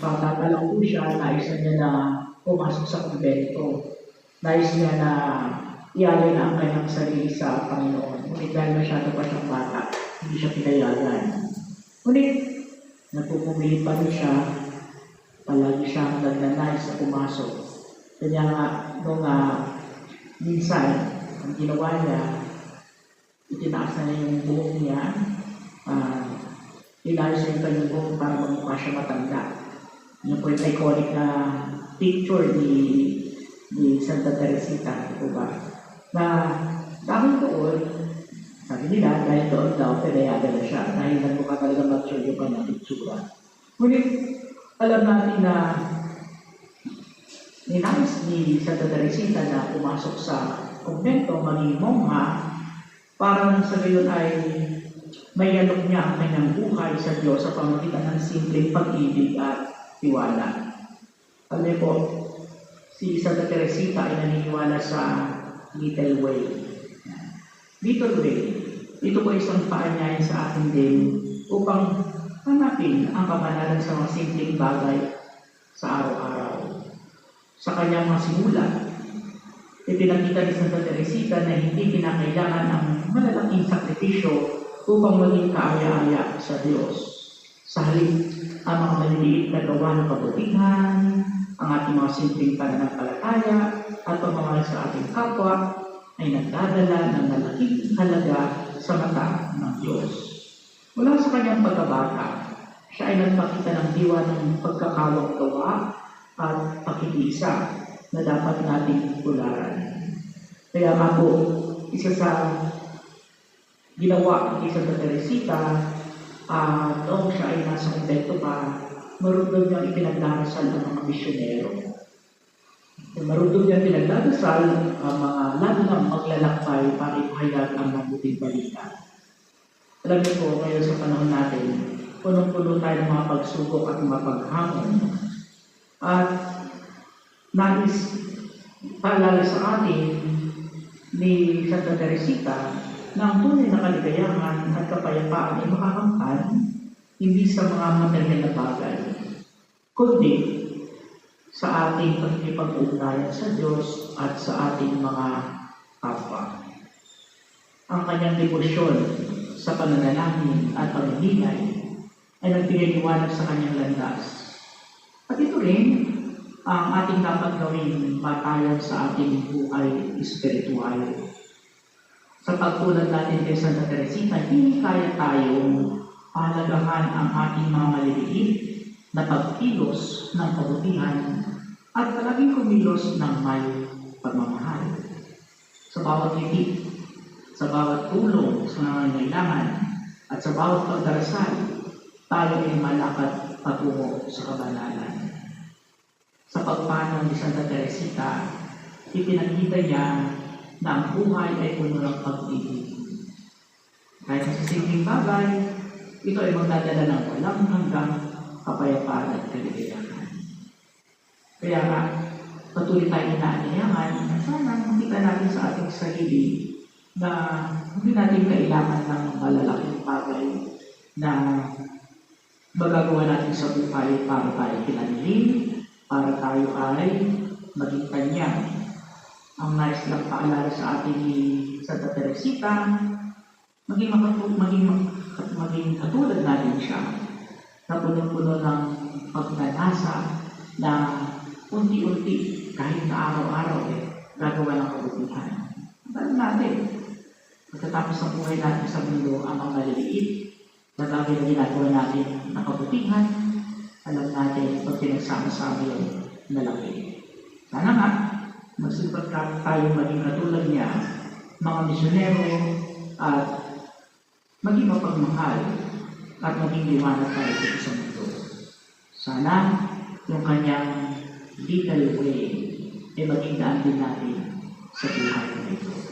bata pa lang po siya, nais na niya na pumasok sa kumbento. Nais niya na ialay na ang kanyang sarili sa Panginoon. Ngunit dahil masyado pa siyang bata, hindi siya pinayagan. Ngunit, nagpupumili pa rin siya, palagi siyang nagnanais na pumasok. Kanya nga, nung ah, minsan, ang ginawa niya, itinaas na niya yung buhok niya, ah, inayos niya yung kanyang buhok para magmukha siya matanda. Yan po yung iconic na picture ni, ni Santa Teresita, di ba? Na dahil doon, sabi nila, dahil doon daw, pinayagan na siya, dahil nagmukha talaga mature yung kanyang itsura. Ngunit, alam natin na ninais ni Santa Teresita na pumasok sa kumbento, maging mongha, para sa gayon ay may alok niya ang kanyang buhay sa Diyos sa pamagitan ng simpleng pag-ibig at tiwala. Alam po, si Santa Teresita ay naniniwala sa little way. Little way, ito po isang paanyayan sa atin din upang hanapin ang kabanalan sa mga simpleng bagay sa araw-araw. Sa kanyang mga simulan, ipinakita ni Santa Teresita na hindi kinakailangan ng malalaking sakripisyo upang maging kaaya-aya sa Diyos. Sa halip, ang mga maliliit na gawa ng kabutihan, ang ating mga simpleng pananampalataya at pamamahal sa ating kapwa ay nagdadala ng malaking halaga sa mata ng Diyos. Mula sa kanyang pagkabata, siya ay nagpakita ng diwa ng pagkakawang gawa at pakikiisa na dapat nating tularan. Kaya nga po, isa sa ginawa ni Santa Teresita, ah noong siya ay nasa kumbento pa, marunong niyang ipinagdarasal ang mga misyonero. Marunong niyang pinagdarasal ang mga lalo na maglalakbay para ipahayag ang mabuting balita. Alam niyo po, ngayon sa panahon natin, punong-puno tayo ng mga pagsubok at mga paghamon. At nais paalala sa atin ni Santa Teresita na ang tunay na kaligayahan at kapayapaan ay makakamtan hindi sa mga material na bagay, kundi sa ating pagkipag-ugnayan sa Diyos at sa ating mga kapwa. Ang kanyang debosyon sa pananalangin at paghinay ay nagbigay liwanag sa kanyang landas. At ito rin ang ating dapat gawing batayan sa ating buhay espiritual. Sa pagtulad natin kay Santa Teresita, hindi kaya tayong pahalagahan ang ating mga maliliit na pagkilos ng kabutihan at palaging kumilos ng may pagmamahal. Sa bawat ngiti, sa bawat tulong sa nangangailangan, at sa bawat pagdarasal, tayo ay malakad patungo sa kabanalan. Sa pagpanaw ni Santa Teresita, ipinakita niya na ang buhay ay puno ng pag-ibig. Kahit sa simpleng bagay, ito ay magdadala ng walang hanggang kapayapaan at kaligayahan. Kaya nga, patuloy tayo inaaniyahan na sana makita natin sa ating sarili na hindi natin kailangan ng malalaking bagay na magagawa natin sa buhay para tayo pinaniling, para tayo ay maging kanya. Ang nice lang paalala sa ating ni Santa Teresita, maging, makatu- maging, maging katulad natin siya na puno-puno ng pagnanasa na unti-unti kahit na araw-araw eh, gagawa ng kabutihan. Alam natin, pagkatapos ng buhay natin sa mundo, ang mga maliliit, bagay na ginagawa natin na kabutihan, alam natin pag pinagsama-sama yun, malaki. Sana nga, magsipat ka tayo maging katulad niya, mga misyonero, at maging mapagmahal, at maging liwanag tayo dito sa mundo. Sana, yung kanyang legal way, ay maging daan din natin sa buhay na ito.